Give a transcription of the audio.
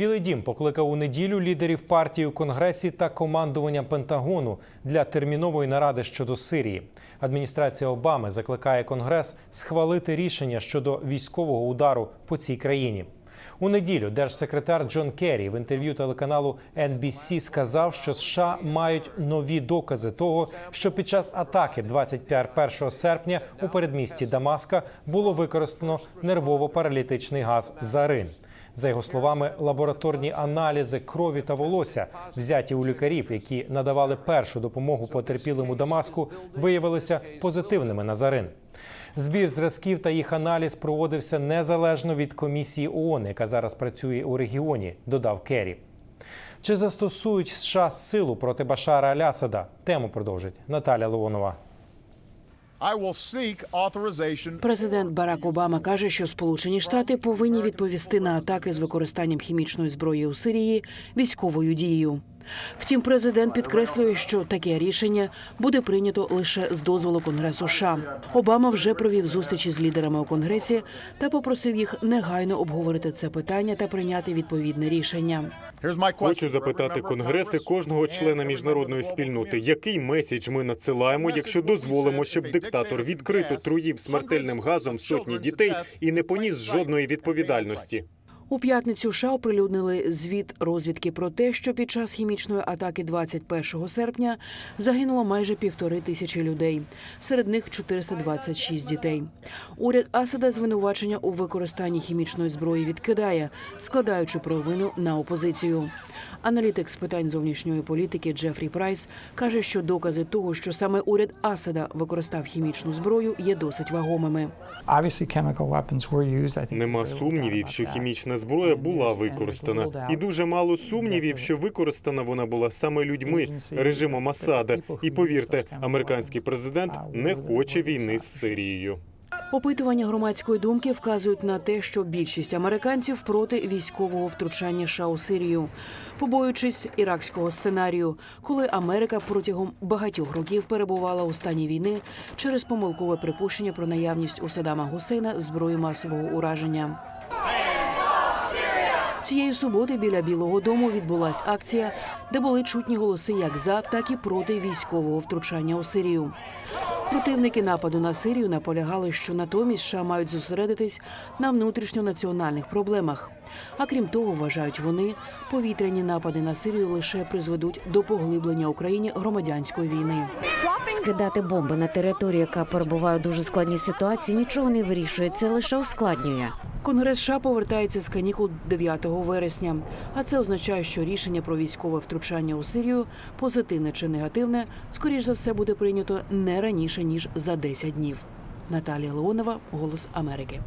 Білий дім покликав у неділю лідерів партії у конгресі та командування Пентагону для термінової наради щодо Сирії. Адміністрація Обами закликає Конгрес схвалити рішення щодо військового удару по цій країні. У неділю держсекретар Джон Керрі в інтерв'ю телеканалу NBC сказав, що США мають нові докази того, що під час атаки 21 серпня у передмісті Дамаска було використано нервово-паралітичний газ зарин. За його словами, лабораторні аналізи крові та волосся, взяті у лікарів, які надавали першу допомогу потерпілому Дамаску, виявилися позитивними на зарин. Збір зразків та їх аналіз проводився незалежно від комісії ООН, яка зараз працює у регіоні, додав Керрі. Чи застосують США силу проти Башара Алясада? Тему продовжить Наталя Леонова. Президент Барак Обама каже, що Сполучені Штати повинні відповісти на атаки з використанням хімічної зброї у Сирії військовою дією. Втім, президент підкреслює, що таке рішення буде прийнято лише з дозволу Конгресу США. Обама вже провів зустрічі з лідерами у Конгресі та попросив їх негайно обговорити це питання та прийняти відповідне рішення. Хочу запитати конгреси кожного члена міжнародної спільноти, який меседж ми надсилаємо, якщо дозволимо, щоб диктатор відкрито труїв смертельним газом сотні дітей і не поніс жодної відповідальності. У п'ятницю США оприлюднили звіт розвідки про те, що під час хімічної атаки 21 серпня загинуло майже півтори тисячі людей, серед них 426 дітей. Уряд Асада звинувачення у використанні хімічної зброї відкидає, складаючи провину на опозицію. Аналітик з питань зовнішньої політики Джефрі Прайс каже, що докази того, що саме уряд Асада використав хімічну зброю, є досить вагомими. Нема сумнівів, що хімічна зброя була використана, і дуже мало сумнівів, що використана вона була саме людьми режимом Асада. І повірте, американський президент не хоче війни з Сирією. Опитування громадської думки вказують на те, що більшість американців проти військового втручання США у Сирію, побоюючись іракського сценарію, коли Америка протягом багатьох років перебувала у стані війни через помилкове припущення про наявність у Саддама Гусейна зброї масового ураження. Цієї суботи біля Білого Дому відбулася акція, де були чутні голоси як за, так і проти військового втручання у Сирію. Противники нападу на Сирію наполягали, що натомість США мають зосередитись на внутрішньонаціональних проблемах. А крім того, вважають вони, повітряні напади на Сирію лише призведуть до поглиблення Україні громадянської війни. Скидати бомби на територію, яка перебуває у дуже складній ситуації, нічого не вирішує. Це лише ускладнює. Конгрес США повертається з канікул 9 вересня. А це означає, що рішення про військове втручання у Сирію, позитивне чи негативне, скоріш за все буде прийнято не раніше ніж за 10 днів. Наталія Леонова, Голос Америки.